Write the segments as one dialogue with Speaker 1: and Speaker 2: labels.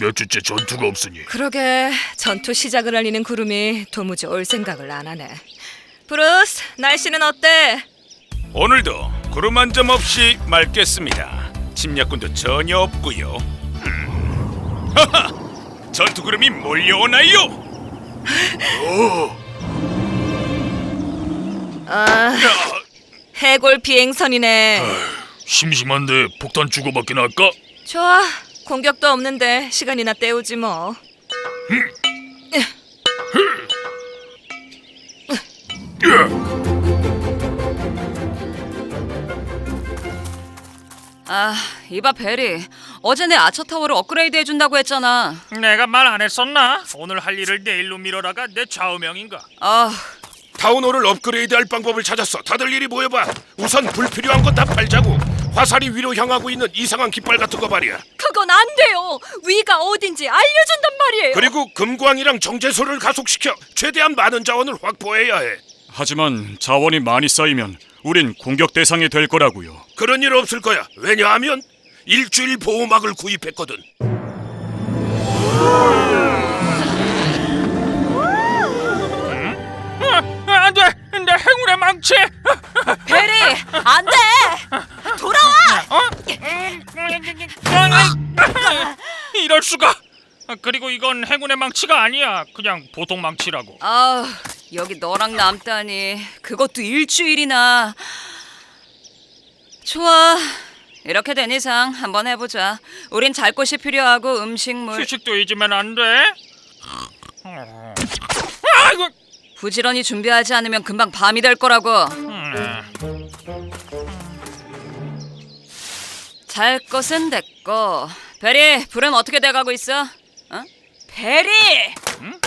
Speaker 1: 몇 주째 전투가 없으니
Speaker 2: 그러게 전투 시작을 알리는 구름이 도무지 올 생각을 안 하네. 브루스, 날씨는 어때?
Speaker 3: 오늘도 구름 한 점 없이 맑겠습니다. 침략군도 전혀 없고요. 음. 하하! 전투 구름이 몰려오나요?
Speaker 2: 아, 해골 비행선이네.
Speaker 1: 심심한데 폭탄 주고받긴 할까?
Speaker 2: 좋아, 공격도 없는데 시간이나 때우지 뭐.
Speaker 4: 아, 이봐 베리. 어제 내 아처 타워를 업그레이드 해준다고 했잖아.
Speaker 5: 내가 말 안 했었나? 오늘 할 일을 내일로 미뤄라가 내 좌우명인가?
Speaker 4: 아,
Speaker 3: 타운홀을 업그레이드할 방법을 찾았어. 다들 이리 모여봐. 우선 불필요한 건다 팔자고. 화살이 위로 향하고 있는 이상한 깃발 같은 거 말이야.
Speaker 2: 그건 안 돼요. 위가 어딘지 알려준단 말이에요.
Speaker 3: 그리고 금광이랑 정제소를 가속시켜 최대한 많은 자원을 확보해야 해.
Speaker 6: 하지만 자원이 많이 쌓이면 우린 공격 대상이 될 거라고요.
Speaker 3: 그런 일 없을 거야. 왜냐하면 일주일 보호막을 구입했거든.
Speaker 5: 아, 안 돼! 내 행운의 망치!
Speaker 4: 베리, 안 돼. 돌아와.
Speaker 5: 이럴 수가! 아, 그리고 이건 행운의 망치가 아니야. 그냥 보통 망치라고.
Speaker 4: 아, 여기 너랑 남다니. 그것도 일주일이나. 좋아. 이렇게 된 이상 한번 해보자. 우린 잘 곳이 필요하고 음식물.
Speaker 5: 휴식도 잊으면 안 돼. 아이고!
Speaker 4: 부지런히 준비하지 않으면 금방 밤이 될 거라고.
Speaker 5: 음,
Speaker 4: 잘 것은 됐고. 베리, 불은 어떻게 돼가고 있어? 어? 베리!
Speaker 5: 음,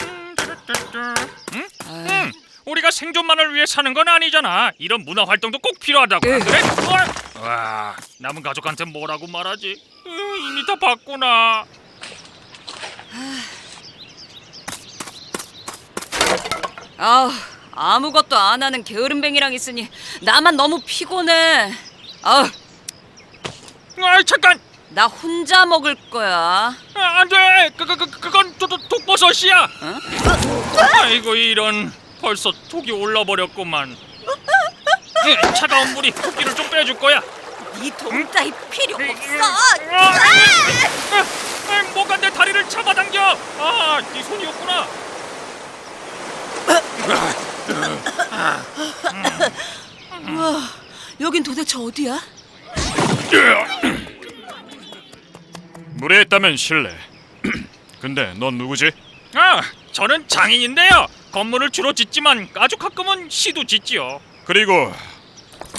Speaker 5: 우리가 생존만을 위해 사는 건 아니잖아. 이런 문화 활동도 꼭 필요하다고. 안 그래? 와, 와, 남은 가족한테 뭐라고 말하지? 으, 이미 다 봤구나.
Speaker 4: 아, 아무것도 안 하는 게으름뱅이랑 있으니 나만 너무 피곤해. 아,
Speaker 5: 아, 잠깐.
Speaker 4: 나 혼자 먹을 거야.
Speaker 5: 아, 안 돼. 그, 그, 그, 그건 도, 도, 독버섯이야. 아이고 이런. 벌써 독이 올라버렸구만. 예, 차가운 물이 토끼를 좀 빼줄 거야.
Speaker 4: 이 동자이 필요 없어.
Speaker 5: 아, 아, 뭐가 내 다리를 잡아당겨? 아, 네 손이었구나.
Speaker 4: 여긴 도대체 어디야?
Speaker 6: 무례했다면 실례. 근데 넌 누구지?
Speaker 5: 아, 저는 장인인데요. 건물을 주로 짓지만 아주 가끔은 시도 짓지요.
Speaker 6: 그리고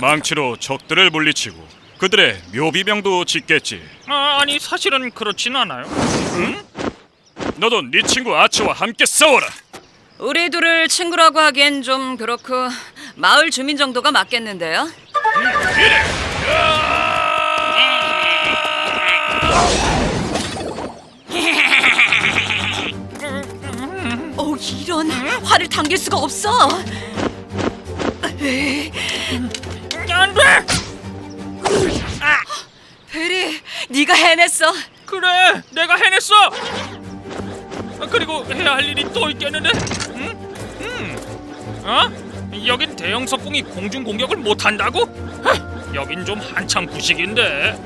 Speaker 6: 망치로 적들을 물리치고 그들의 묘비명도 짓겠지.
Speaker 5: 아, 아니 사실은 그렇진 않아요.
Speaker 6: 너도 네 친구 아츠와 함께 싸워라.
Speaker 4: 우리 둘을 친구라고 하기엔 좀 그렇고 마을 주민 정도가 맞겠는데요? 어 화를 당길 수가 없어.
Speaker 5: 안 돼.
Speaker 4: 베리, 네가 해냈어.
Speaker 5: 그래, 내가 해냈어. 아, 그리고 해야 할 일이 또 있겠는데? 응? 응? 어? 여긴 대형 석궁이 공중 공격을 못 한다고? 하, 여긴 좀 한참 구식인데.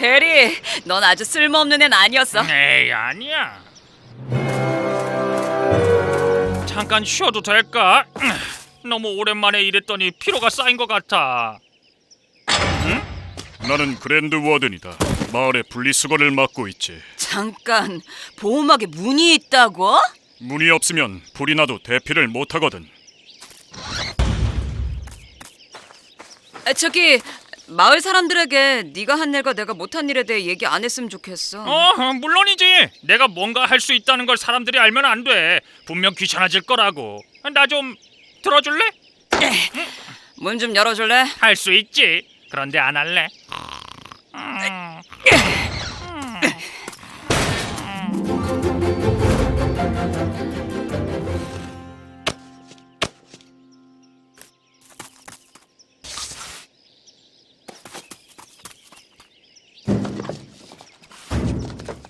Speaker 4: 베리, 넌 아주 쓸모없는 애는 아니었어.
Speaker 5: 에이 아니야. 잠깐 쉬어도 될까? 너무 오랜만에 일했더니 피로가 쌓인 것 같아.
Speaker 6: 나는 그랜드 워든이다. 마을의 분리수거를 맡고 있지.
Speaker 4: 잠깐, 보호막에 문이 있다고?
Speaker 6: 문이 없으면 불이 나도 대피를 못 하거든.
Speaker 4: 아, 저기 마을 사람들에게 네가 한 일과 내가 못한 일에 대해 얘기 안 했으면 좋겠어.
Speaker 5: 어, 물론이지. 내가 뭔가 할 수 있다는 걸 사람들이 알면 안 돼. 분명 귀찮아질 거라고. 나 좀 들어줄래?
Speaker 4: 문 좀 열어줄래?
Speaker 5: 할 수 있지. 그런데 안 할래.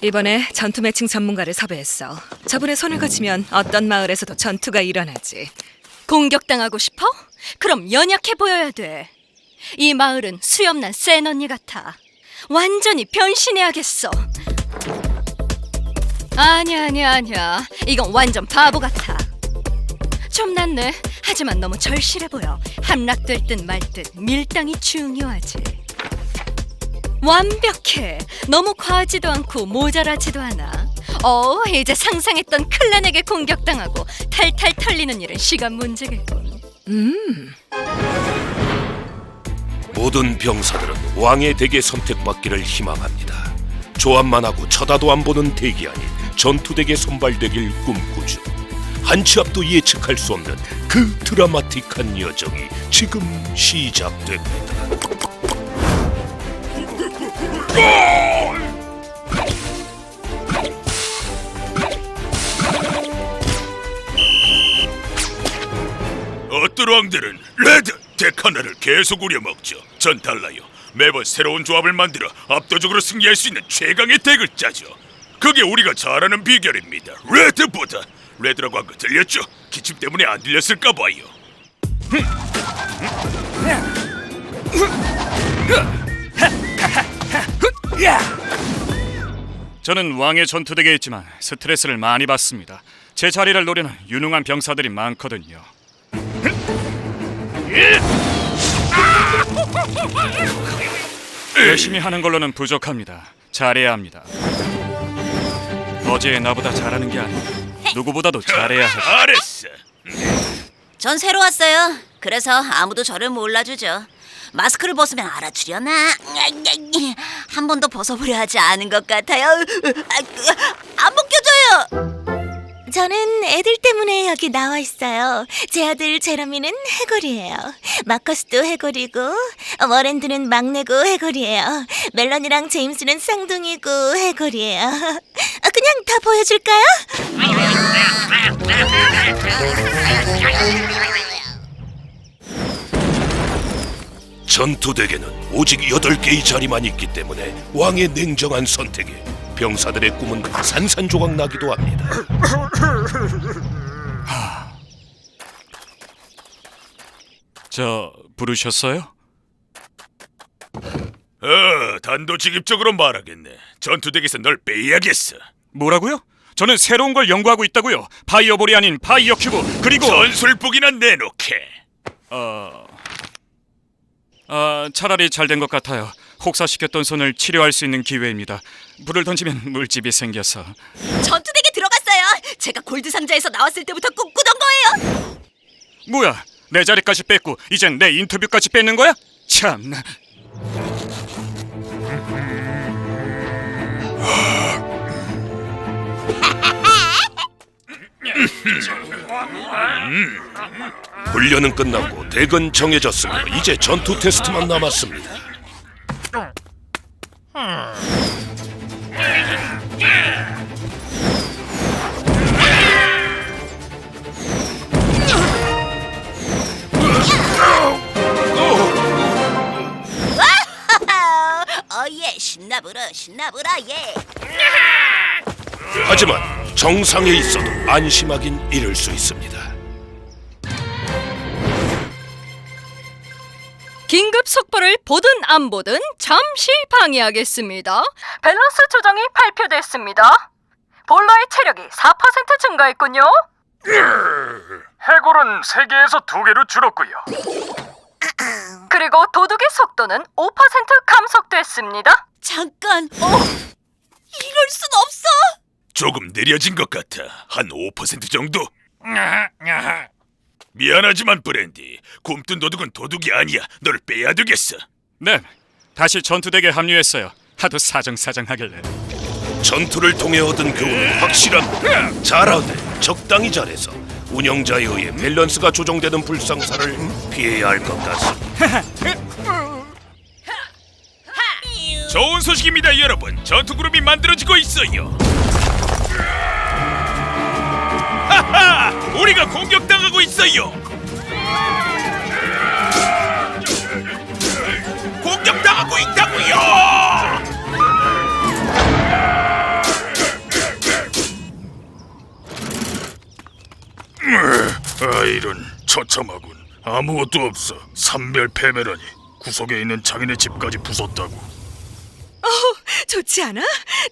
Speaker 2: 이번에 전투 매칭 전문가를 섭외했어. 저분의 손을 거치면 어떤 마을에서도 전투가 일어나지.
Speaker 7: 공격당하고 싶어? 그럼 연약해 보여야 돼. 이 마을은 수염난 센 언니 같아. 완전히 변신해야겠어. 아니야, 아니야, 아니야. 이건 완전 바보 같아. 좀 낫네. 하지만 너무 절실해 보여. 함락될 듯 말 듯 밀당이 중요하지. 완벽해. 너무 과하지도 않고 모자라지도 않아. 어, 이제 상상했던 클란에게 공격당하고 탈탈 털리는 일은 시간 문제겠군.
Speaker 2: 음,
Speaker 3: 모든 병사들은 왕의 덱에 선택받기를 희망합니다. 조합만 하고 쳐다도 안 보는 덱이 아닌 전투 덱에 선발되길 꿈꾸죠. 한치 앞도 예측할 수 없는 그 드라마틱한 여정이 지금 시작됩니다.
Speaker 1: 어떤 왕들은 레드 덱 하나를 계속 우려먹죠. 전 달라요. 매번 새로운 조합을 만들어 압도적으로 승리할 수 있는 최강의 덱을 짜죠. 그게 우리가 잘하는 비결입니다. 레드보다 레드라고 한 거 들렸죠? 기침 때문에 안 들렸을까 봐요.
Speaker 6: 저는 왕의 전투대에 있지만 스트레스를 많이 받습니다. 제 자리를 노리는 유능한 병사들이 많거든요. 열심히 하는 걸로는 부족합니다. 잘해야 합니다. 어제 나보다 잘하는 게 아니고 누구보다도 잘해야 하죠.
Speaker 1: 잘했어.
Speaker 8: 전 새로 왔어요. 그래서 아무도 저를 몰라주죠. 마스크를 벗으면 알아주려나? 한 번도 벗어보려 하지 않은 것 같아요. 안 벗겨져요. 저는 애들 때문에 여기 나와 있어요. 제 아들 제러미는 해골이에요. 마커스도 해골이고, 워렌드는 막내고 해골이에요. 멜런이랑 제임스는 쌍둥이고 해골이에요. 아, 그냥 다 보여줄까요?
Speaker 3: 전투 덱에는 오직 여덟 개의 자리만 있기 때문에 왕의 냉정한 선택에 병사들의 꿈은 산산조각 나기도 합니다.
Speaker 6: 저 부르셨어요?
Speaker 1: 어, 단도직입적으로 말하겠네. 전투덱에서 널 빼야겠어.
Speaker 6: 뭐라고요? 저는 새로운 걸 연구하고 있다고요. 바이오볼이 아닌 바이오 큐브 그리고
Speaker 1: 전술복이나 내놓게.
Speaker 6: 어... 아, 차라리 잘 된 것 같아요. 혹사시켰던 손을 치료할 수 있는 기회입니다. 불을 던지면 물집이 생겨서.
Speaker 8: 전투덱에 들어갔어요. 제가 골드 상자에서 나왔을 때부터 꿈꾸던 거예요.
Speaker 6: 뭐야? 내 자리까지 뺐고 이젠 내 인터뷰까지 뺏는 거야? 참.
Speaker 3: 훈련은 끝났고 덱은 정해졌으며 이제 전투 테스트만 남았습니다.
Speaker 8: 어예 신나부러 신나부러 예.
Speaker 3: 하지만 정상에 있어도 안심하긴 이를 수 있습니다.
Speaker 7: 긴급 속보를 보든 안 보든 잠시 방해하겠습니다. 밸런스 조정이 발표됐습니다. 볼러의 체력이 4% 증가했군요.
Speaker 5: 해골은 세 개에서 두 개로 줄었고요.
Speaker 7: 그리고 도둑의 속도는 5% 감속됐습니다.
Speaker 8: 잠깐. 어 이럴 순 없어.
Speaker 1: 조금 느려진 것 같아. 한 5% 정도? 미안하지만 브랜디, 굼뜬 도둑은 도둑이 아니야. 널 빼야 되겠어.
Speaker 6: 네, 다시 전투대에 합류했어요. 하도 사정사정하길래.
Speaker 3: 전투를 통해 얻은 교훈은 확실합니다. 잘하되 적당히 잘해서 운영자에 의해 밸런스가 조정되는 불상사를 피해야 할 것 같습니다.
Speaker 1: 좋은 소식입니다, 여러분. 전투 그룹이 만들어지고 있어요. 우리가 공격당하고 있어요. 공격당하고 있다고요.
Speaker 9: 아 이런 처참하군 아무것도 없어 삼별 패배라니 구석에 있는 자기네 집까지 부쉈다고 어,
Speaker 2: 좋지 않아?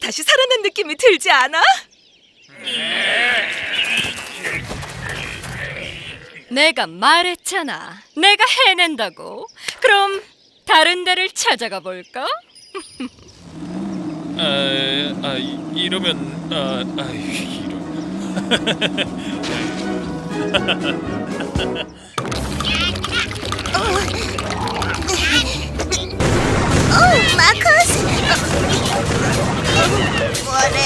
Speaker 2: 다시 살아난 느낌이 들지 않아? 네.
Speaker 7: 내가 말했잖아. 내가 해낸다고. 그럼 다른 데를 찾아가 볼까?
Speaker 10: 아, 아 이러면 아, 아 이러. 오, 마커스! 뭐래?